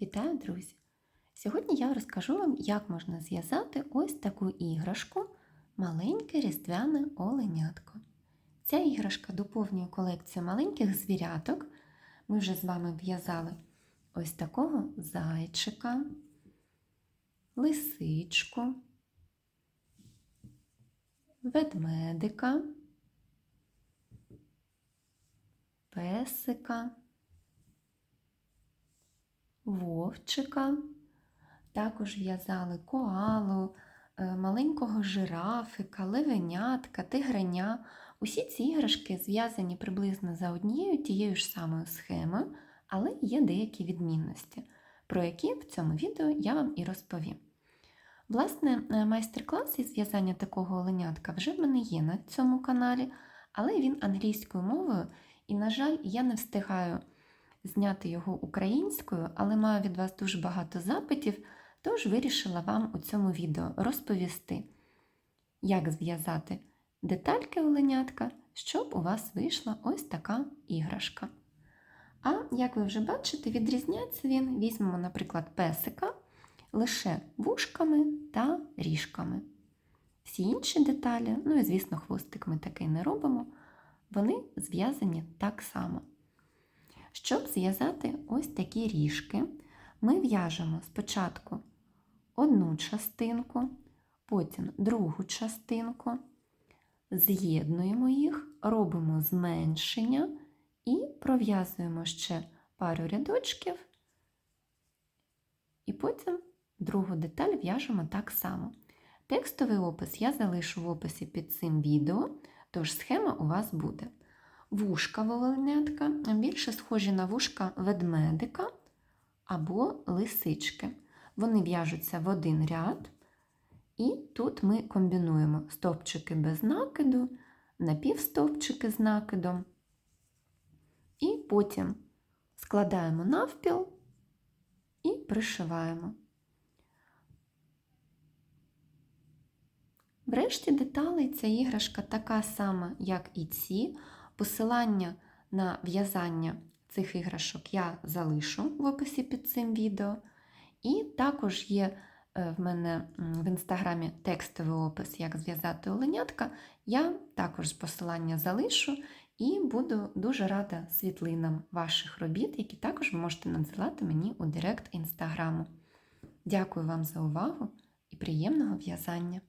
Вітаю, друзі! Сьогодні я розкажу вам, як можна зв'язати ось таку іграшку маленьке різдвяне оленятко. Ця іграшка доповнює колекцію маленьких звіряток. Ми вже з вами в'язали ось такого зайчика, лисичку, ведмедика, песика вовчика, також в'язали коалу, е, маленького жирафика, левенятка, тигреня. Усі ці іграшки зв'язані приблизно за однією тією ж самою схемою, але є деякі відмінності, про які в цьому відео я вам і розповім. Власне, е, майстер-клас із зв'язання такого оленятка вже в мене є на цьому каналі, але він англійською мовою, і, на жаль, я не встигаю зняти його українською, але маю від вас дуже багато запитів, тож вирішила вам у цьому відео розповісти, як зв'язати детальки оленятка, щоб у вас вийшла ось така іграшка. А як ви вже бачите, відрізняється він, візьмемо, наприклад, песика лише вушками та ріжками. Всі інші деталі, ну і, звісно, хвостик ми такий не робимо, вони зв'язані так само. Щоб зв'язати ось такі ріжки, ми в'яжемо спочатку одну частинку, потім другу частинку, з'єднуємо їх, робимо зменшення і пров'язуємо ще пару рядочків, і потім другу деталь в'яжемо так само. Текстовий опис я залишу в описі під цим відео, тож схема у вас буде. Вушка волонетка більше схожі на вушка ведмедика або лисички. Вони в'яжуться в один ряд, і тут ми комбінуємо стовпчики без накиду, напівстовпчики з накидом, і потім складаємо навпіл і пришиваємо. Врешті деталей ця іграшка така сама, як і ці. Посилання на в'язання цих іграшок я залишу в описі під цим відео. І також є е, в мене в інстаграмі текстовий опис, як зв'язати оленятка. Я також посилання залишу і буду дуже рада світлинам ваших робіт, які також ви можете надсилати мені у директ інстаграму. Дякую вам за увагу і приємного в'язання!